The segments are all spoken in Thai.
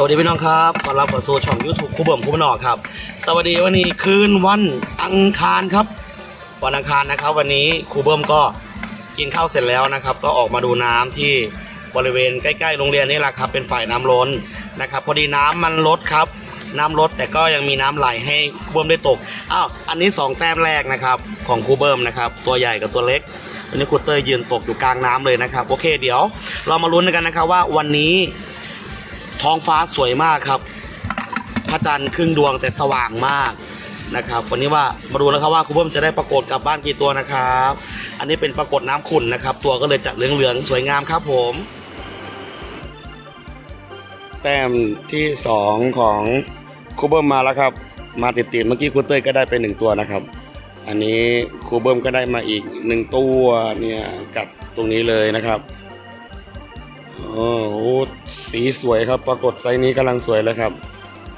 สวัสดีพี่น้องครับขอรับเข้าสู่ช่องยูทูบคู่เบิ่มคู่บนอกครับ สวัสดีวันนี้คืนวันอังคารครับ วันอังคารนะครับ วันนี้ครูเบิ่มก็กินข้าวเสร็จแล้วนะครับ ก็ออกมาดูน้ำที่บริเวณใกล้ๆโรงเรียนนี่แหละครับ เป็นฝ่ายน้ำล้นนะครับ พอดีน้ำมันลดครับ น้ำลดแต่ก็ยังมีน้ำไหลให้ครูเบิ่มได้ตกอ้าวอันนี้สองแต้มแรกนะครับของครูเบิ่มนะครับ ตัวใหญ่กับตัวเล็กวันนี้ครูเตยยืนตกอยู่กลางน้ำเลยนะครับโอเคเดี๋ยว เรามาลุ้นกันนะครับว่าวันนี้ ท้องฟ้าสวยมากครับ พระจันทร์ครึ่งดวงแต่สว่างมากนะครับ วันนี้ว่ามาดูนะครับว่าคุณเพิ่มจะได้ปรากฏกลับบ้านกี่ตัวนะครับ อันนี้เป็นปรากฏน้ำขุ่นนะครับ ตัวก็เลยจะเหลืองๆสวยงามครับผม แต้มที่สองของครูเบิ้มมาแล้วครับ มาติดๆเมื่อกี้ครูเต้ยก็ได้ไปหนึ่งตัวนะครับ อันนี้ครูเบิ้มก็ได้มาอีกหนึ่งตัวเนี่ยกัดตรงนี้เลยนะครับ โอ้โหสีสวยครับ ปรากฏไซส์นี้กำลังสวยเลยครับ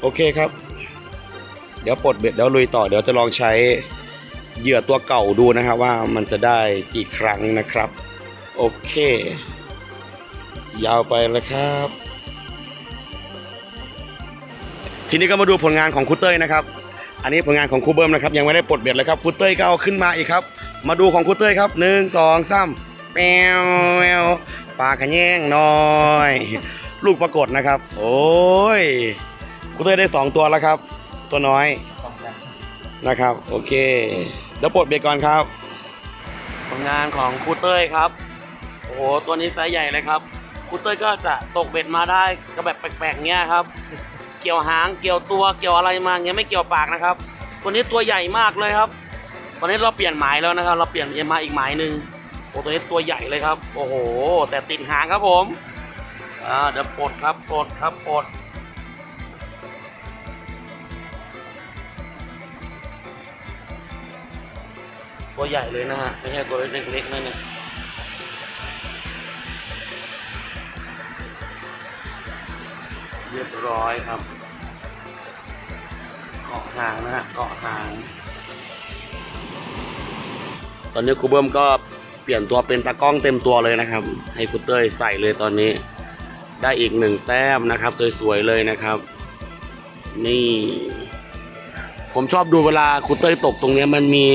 โอเคครับ เดี๋ยวปลดเบ็ดแล้วลุยต่อ เดี๋ยวจะลองใช้เหยื่อตัวเก่าดูนะครับว่ามันจะได้กี่ครั้งนะครับ โอเค ยาวไปเลยครับ ทีนี้ก็มาดูผลงานของครูเต้ยนะครับ อันนี้ผลงานของครูเบิ้มนะครับ ยังไม่ได้ปลดเบ็ดเลยครับครูเต้ยก็เอาขึ้นมาอีกครับ มาดูของครูเต้ยครับหนึ่งสองสามแปวแวว ปลากระแยงน้อย ลูกปรากฏนะครับ โอ้ยครูเต้ยได้สองตัวแล้วครับ ตัวน้อยนะครับ โอเคแล้วปลดเบ็ดก่อนครับผลงานของครูเต้ยครับ โอ้โห ตัวนี้ไซส์ใหญ่เลยครับครูเต้ยก็จะตกเบ็ดมาได้ก็แบบแปลกๆเงี้ยครับ เกี่ยวหางเกี่ยวตัวเกี่ยวอะไรมาเงี้ยไม่เกี่ยวปากนะครับ ตัวนี้ตัวใหญ่มากเลยครับ ตอนนี้เราเปลี่ยนหมายแล้วนะครับ เราเปลี่ยนมาอีกหมายหนึ่ง ตัวนี้ตัวใหญ่เลยครับ โอ้โห แต่ติดหางครับผมอ่าเดี๋ยวปลดครับปลดครับปลดตัวใหญ่เลยนะฮะไม่ใช่ตัวเล็กๆนั่นนะเรียบร้อยครับ เกาะหางนะฮะเกาะหาง ตอนนี้ครูเบิ้มก็ เปลี่ยนตัวเป็นตากล้องเต็มตัวเลยนะครับ ให้ครูเต้ยใส่เลยตอนนี้ ได้อีกหนึ่งแต้มนะครับ สวยๆเลยนะครับ นี่ ผมชอบดูเวลาครูเต้ยตกตรงนี้มันมี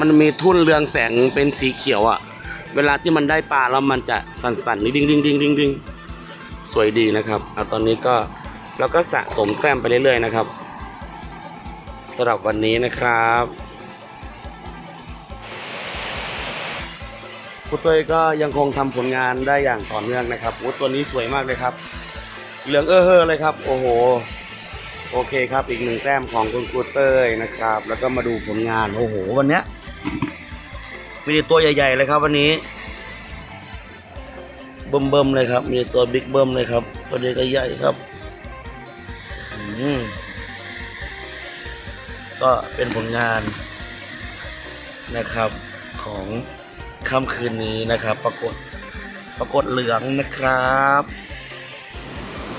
มันมีทุ่นเรืองแสงเป็นสีเขียวอะ่ะ เวลาที่มันได้ปลาแล้วมันจะสั่นๆดิ้งดิ้งดิ้งดิ้งดิ้งสวยดีนะครับเอาตอนนี้ก็เราก็สะสมแต้มไปเรื่อยๆนะครับสำหรับวันนี้นะครับ ครูเต้ยก็ยังคงทำผลงานได้อย่างต่อเนื่องนะครับโอ้ตัวนี้สวยมากเลยครับ เหลืองเออเฮอเลยครับ โอ้โห โอเคครับ อีกหนึ่งแต้มของคุณครูเต้ยนะครับ แล้วก็มาดูผลงาน โอ้โห วันเนี้ยมีต่ตัวใหญ่ ๆ เลยครับ วันนี้เบิ่มๆเลยครับ มีตัวบิ๊กเบิ่มเลยครับ ตัวนี้ก็ใหญ่ครับอืมก็เป็นผลงานนะครับของ ค่ำคืนนี้นะครับ ปรากฏปรากฏเหลืองนะครับ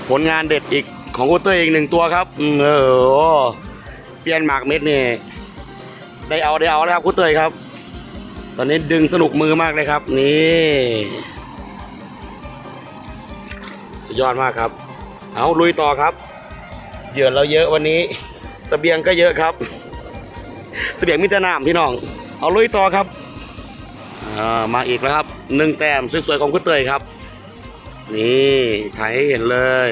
ผลงานเด็ดอีกของกูเตอร์อีกหนึ่งตัวครับเออเปลี่ยนหมากเม็ดนี่ได้เอาได้เอาแล้วครับกูเตยครับ ตอนนี้ดึงสนุกมือมากเลยครับ นี่สุดยอดมากครับ เอาลุยต่อครับเหยื่อเราเยอะวันนี้สเสบียงก็เยอะครับเสบียงมิตรนามพี่น้อง เอาลุยต่อครับ มาอีกแล้วครับหนึ่งแต้มสวยๆของกุเตยครับ นี่ถ่ายให้เห็นเลย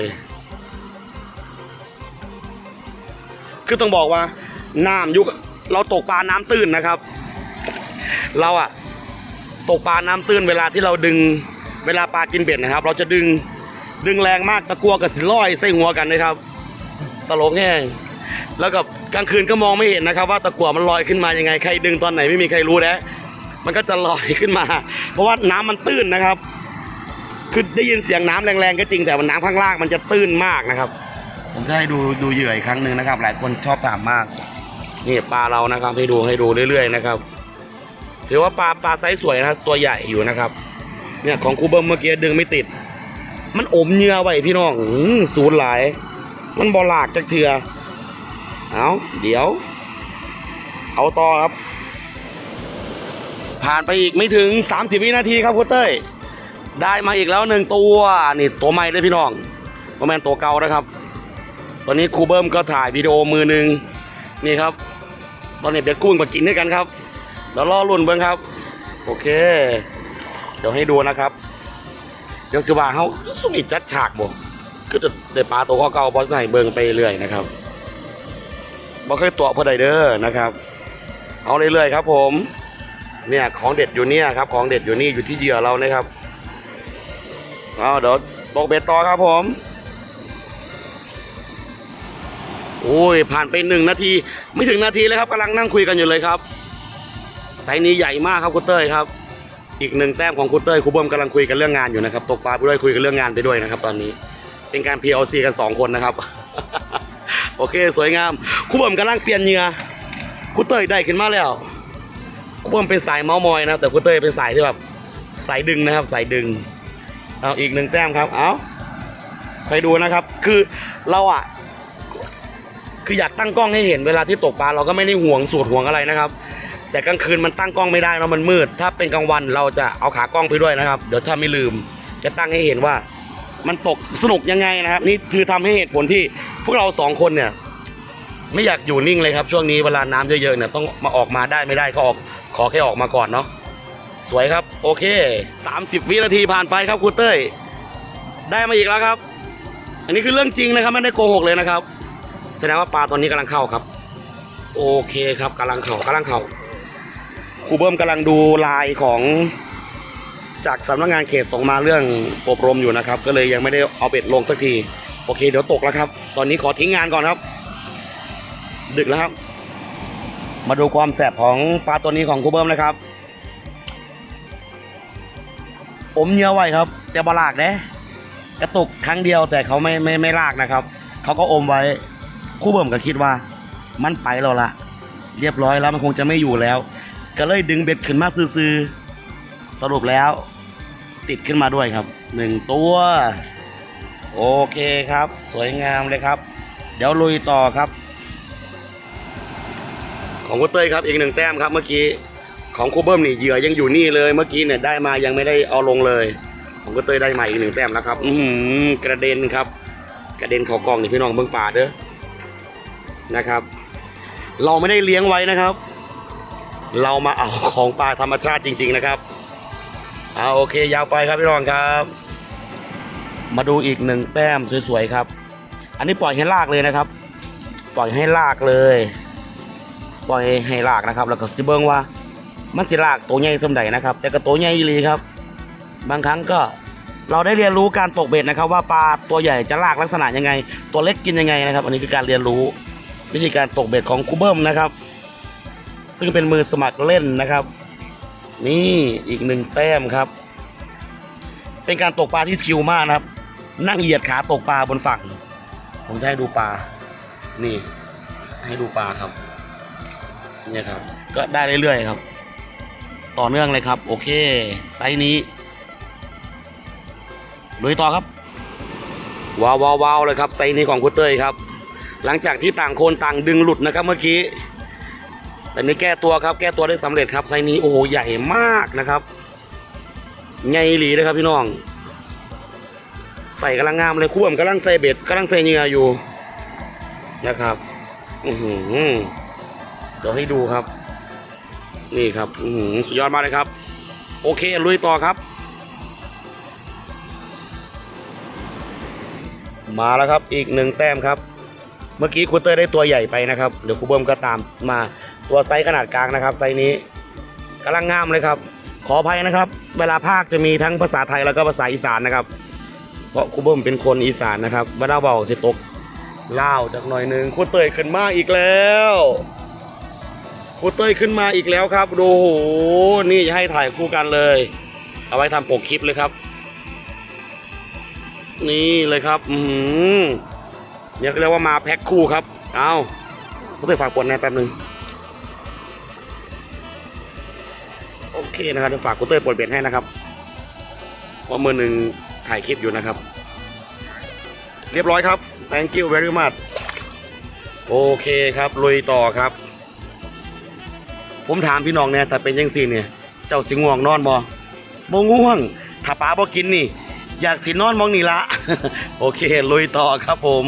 คือต้องบอกว่าน้ำยุคเราตกปลาน้ำตื้นนะครับ เราอะตกปลาน้ำตื้นเวลาที่เราดึงเวลาปลากินเบ็ดนะครับ เราจะดึงดึงแรงมากตะกัวกับสิลอยใส่หัวกันนะครับ ตลกแห้งแล้วกับกลางคืนก็มองไม่เห็นนะครับ ว่าตะกัวมันลอยขึ้นมายังไงใครดึงตอนไหนไม่มีใครรู้นะ มันก็จะลอยขึ้นมา เพราะว่าน้ำมันตื้นนะครับ คือได้ยินเสียงน้ำแรงๆก็จริงแต่มันน้ำข้างล่างมันจะตื้นมากนะครับ ผมจะให้ดูดูเหยื่ออีกครั้งหนึ่งนะครับ หลายคนชอบถามมากนี่ปลาเรานะครับให้ดูให้ดูเรื่อยๆนะครับ ถือว่าปลาปลาไซส์สวยนะครับตัวใหญ่อยู่นะครับ เนี่ยของครูเบิ้มเมื่อกี้ดึงไม่ติด มันอมเหงื่อไว้พี่น้องอื้อศูนย์หลาย มันบอลากจากเถื่อเอาเดี๋ยว เอาต่อครับ ผ่านไปอีกไม่ถึง 30 วินาทีครับคุณเต้ย ได้มาอีกแล้วหนึ่งตัว นี่ตัวใหม่เลยพี่น้องประมาณตัวเก่านะครับ ตอนนี้ครูเบิ้มก็ถ่ายวิดีโอมือหนึ่งนี่ครับ ตอนนี้เบ็ดกุ้งมากินด้วยกันครับเดี๋ยวรอรุ่นเบิ้งครับ โอเค เดี๋ยวให้ดูนะครับ เดี๋ยวสิว่าเขาสุนิจัดฉากบ่ก็จะได้ปลาตัวเก่าบอสใส่เบิ้งไปเรื่อยนะครับบ่เคยตัวพอใดเด้อนะครับ เอาเรื่อยๆครับผม เนี่ยของเด็ดอยู่เนี่ยครับ ของเด็ดอยู่นี่อยู่ที่เหยื่อเรานะครับเอาเดี๋ยวตกเบ็ดต่อครับผมโอ้ยผ่านไปหนึ่งนาที ไม่ถึงนาทีเลยครับกำลังนั่งคุยกันอยู่เลยครับไซส์นี้ใหญ่มากครับคุณเต้ยครับ อีกหนึ่งแต้มของคุณเต้ยครูเบิ้มกำลังคุยกันเรื่องงานอยู่นะครับตกปลาไปด้วยคุยกันเรื่องงานไปด้วยนะครับ ตอนนี้เป็นการ PLC กันสองคนนะครับ โอเคสวยงามครูเบิ้มกำลังเปลี่ยนเหยื่อคุณเต้ยได้ขึ้นมาแล้ว ครูเบิ้มเป็นสายเมาส์มอยนะครับแต่คุณเต้ยเป็นสายที่แบบสายดึงนะครับ สายดึงเอาอีกหนึ่งแต้มครับ เอาไปดูนะครับ คือเราอะ คืออยากตั้งกล้องให้เห็นเวลาที่ตกปลาเราก็ไม่ได้ห่วงสูตรห่วงอะไรนะครับ แต่กลางคืนมันตั้งกล้องไม่ได้เนอะมันมืด ถ้าเป็นกลางวันเราจะเอาขากล้องไปด้วยนะครับ เดี๋ยวถ้าไม่ลืม จะตั้งให้เห็นว่า มันตกสนุกยังไงนะครับ นี่คือทำให้เหตุผลที่พวกเราสองคนเนี่ย ไม่อยากอยู่นิ่งเลยครับ ช่วงนี้เวลาน้ำเยอะๆเนี่ยต้องมาออกมาได้ไม่ได้ก็ออก ขอแค่ออกมาก่อนเนาะสวยครับ โอเค 30 วินาทีผ่านไปครับคุณเต้ย ได้มาอีกแล้วครับ อันนี้คือเรื่องจริงนะครับไม่ได้โกหกเลยนะครับ แสดงว่าปลาตอนนี้กำลังเข้าครับ โอเคครับกำลังเข้ากำลังเข้าครูเบิ้มกำลังดูลายของจากสำนักงานเขตส่งมาเรื่องอบรมอยู่นะครับ ก็เลยยังไม่ได้เอาเบ็ดลงสักที โอเค เดี๋ยวตกแล้วครับ ตอนนี้ขอทิ้งงานก่อนครับ ดึกแล้วครับ มาดูความแสบของปลาตัวนี้ของครูเบิ้มนะครับ อมเหนื้อไว้ครับ แต่บลากเด้กระตุกครั้งเดียวแต่เขาไม่ไม่ไม่ลากนะครับ เขาก็อมไว้ครู่เบิ่มก็คิดว่า มันไปแล้วละเรียบร้อยแล้วมันคงจะไม่อยู่แล้ว ก็เลยดึงเบ็ดขึ้นมาซื้อๆสรุปแล้ว ติดขึ้นมาด้วยครับหนึ่งตัว โอเคครับ สวยงามเลยครับ เดี๋ยวลุยต่อครับ ของคุณเต้ยครับอีกหนึ่งแต้มครับเมื่อกี้ของคูเบิ้มนี่เหยื่อยังอยู่นี่เลยเมื่อกี้เนี่ยได้มายังไม่ได้เอาลงเลย ของคุณเต้ยได้มาอีกหนึ่งแต้มแล้วครับ อือหือกระเด็นครับ กระเด็นเขอกองนี่พี่น้องเบิ่งป่าเด้อนะครับ เราไม่ได้เลี้ยงไว้นะครับ เรามาเอาของป่าธรรมชาติจริง ๆนะครับเอาโอเคยาวไปครับพี่น้องครับ มาดูอีกหนึ่งแต้มสวยๆครับ อันนี้ปล่อยให้ลากเลยนะครับ ปล่อยให้ลากเลย ปล่อยให้ลากนะครับ แล้วก็สิเบิ้งว่า มันสิลากตัวใหญ่สมใดนะครับ แต่ก็ตัวใหญ่อีหลีครับ บางครั้งก็เราได้เรียนรู้การตกเบ็ดนะครับ ว่าปลาตัวใหญ่จะลากลักษณะยังไง ตัวเล็กกินยังไงนะครับ อันนี้คือการเรียนรู้วิธีการตกเบ็ดของคูเบิ้มนะครับ ซึ่งเป็นมือสมัครเล่นนะครับ นี่อีกหนึ่งแต้มครับ เป็นการตกปลาที่ชิลมากนะครับ นั่งเหยียดขาตกปลาบนฝั่ง ผมจะให้ดูปลา นี่ ให้ดูปลาครับ เนี่ยครับ ก็ได้เรื่อยๆครับ ต่อเนื่องเลยครับ โอเค ไซส์นี้ลุยต่อครับว้าวว้าวว้าวเลยครับ ไซส์นี้ของคุณเต้ยครับ หลังจากที่ต่างคนต่างดึงหลุดนะครับเมื่อกี้แต่นี้แก้ตัวครับ แก้ตัวได้สำเร็จครับ ไซส์นี้โอ้โหใหญ่มากนะครับใหญ่หลีเลยครับพี่น้อง ใส่กำลังงามเลยคู่ผมกำลังใส่เบ็ดกำลังใส่เหงื่ออยู่นะครับ อือหือ เดี๋ยวให้ดูครับ นี่ครับอือหือสุดยอดมากเลยครับ โอเคลุยต่อครับ มาแล้วครับอีกหนึ่งแต้มครับ เมื่อกี้คุณเตอร์ได้ตัวใหญ่ไปนะครับเดี๋ยวครูเบิ้มก็ตามมาตัวไซส์ขนาดกลางนะครับ ไซส์นี้กำลังงามเลยครับ ขออภัยนะครับ เวลาภาคจะมีทั้งภาษาไทยแล้วก็ภาษาอีสานนะครับ เพราะครูเบิ้มเป็นคนอีสานนะครับเวลาเบาสิตกเล่าจากหน่อยหนึ่งครูเตยขึ้นมาอีกแล้ว ครูเตยขึ้นมาอีกแล้วครับดูโหนี่จะให้ถ่ายคู่กันเลย เอาไว้ทำปกคลิปเลยครับ นี่เลยครับ อือหือเนี่ยก็เรียกว่ามาแพ็คคู่ครับ เอาครูเตยฝากปวดแน่แป๊บหนึงโอเคนะครับเดี๋ยวฝากครูเตยปวดเบ็ดให้นะครับเพราะมือหนึ่งถ่ายคลิปอยู่นะครับ เรียบร้อยครับ thank you very much โอเคครับ ลุยต่อครับ ผมถามพี่น้องเนี่ยแต่เป็นยังสี่เนี่ย เจ้าสิง่วงนอนบ่บ่ง่วง ถ้าป้าบ่กินนี่ อยากสินอนมองนี่ละ โอเค ลุยต่อครับผม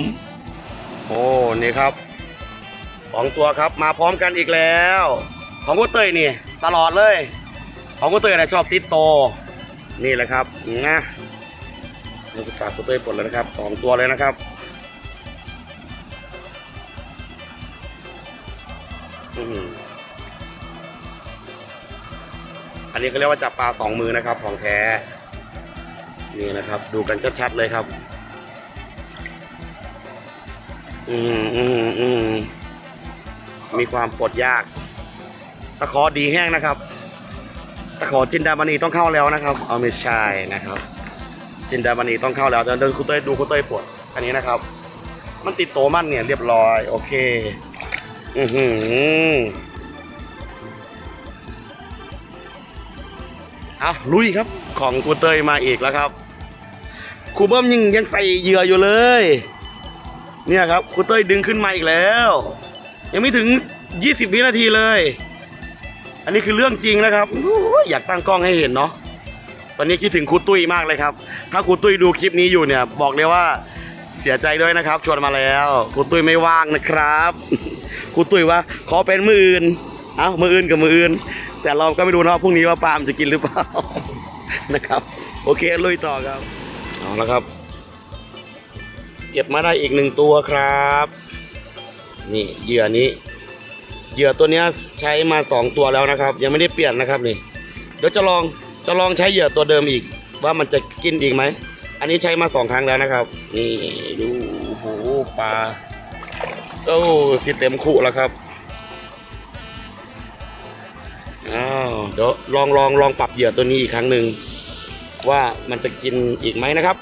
โอ้นี่ครับสองตัวครับมาพร้อมกันอีกแล้ว ของกุ้เตยนี่ ตลอดเลย ของกุ้เตยนะชอบติดโต นี่แหละครับนะนี่กากุเตยปลดแล้วนะครับสองตัวเลยนะครับอือ อันนี้ก็เรียกว่าจับปลาสองมือนะครับ ของแท้ นี่นะครับ ดูกันชัดๆเลยครับ อืมอืมอืมมีความปลดยาก ตะขอดีแห้งนะครับ ตะขอจินดามณีต้องเข้าแล้วนะครับ เอาไม่ใช่นะครับ จินดามณีต้องเข้าแล้วเดินคุณเต้ยดูคุณเต้ยปวด อันนี้นะครับ มันติดโตมันเนี่ยเรียบร้อย โอเค อือหือ อาลุยครับของคุณเตยมาอีกแล้วครับครูเบิ้มยังยังใส่เหยื่ออยู่เลย เนี่ยครับครูเตยดึงขึ้นมาอีกแล้ว ยังไม่ถึง 20 วินาทีเลย อันนี้คือเรื่องจริงนะครับอยอยากตั้งกล้องให้เห็นเนาะตอนนี้คิดถึงครูตุ้ยมากเลยครับ ถ้าครูตุ้ยดูคลิปนี้อยู่เนี่ย บอกเลยว่าเสียใจด้วยนะครับ ชวนมาแล้วครูตุ้ยไม่ว่างนะครับครูตุ้ยว่าขอเป็นมืออื่น เอ้ามืออื่นกับมืออื่น แต่เราก็ไม่รู้นะว่าพรุ่งนี้ว่าปาล์มจะกินหรือเปล่านะครับ โอเคลุยต่อครับเอาละครับ เก็บมาได้อีกหนึ่งตัวครับ นี่เหยื่อนี้ เหยื่อตัวนี้ใช้มาสองตัวแล้วนะครับ ยังไม่ได้เปลี่ยนนะครับนี่เดี๋ยวจะลองจะลองใช้เหยื่อตัวเดิมอีก ว่ามันจะกินอีกไหมอันนี้ใช้มาสองครั้งแล้วนะครับ นี่ดูโอ้โหปลาโอ้สิเต็มขู่แล้วครับ อ้าวเดี๋ยวลองลองลองปรับเหยื่อตัวนี้อีกครั้งหนึ่งว่ามันจะกินอีกไหมนะครับ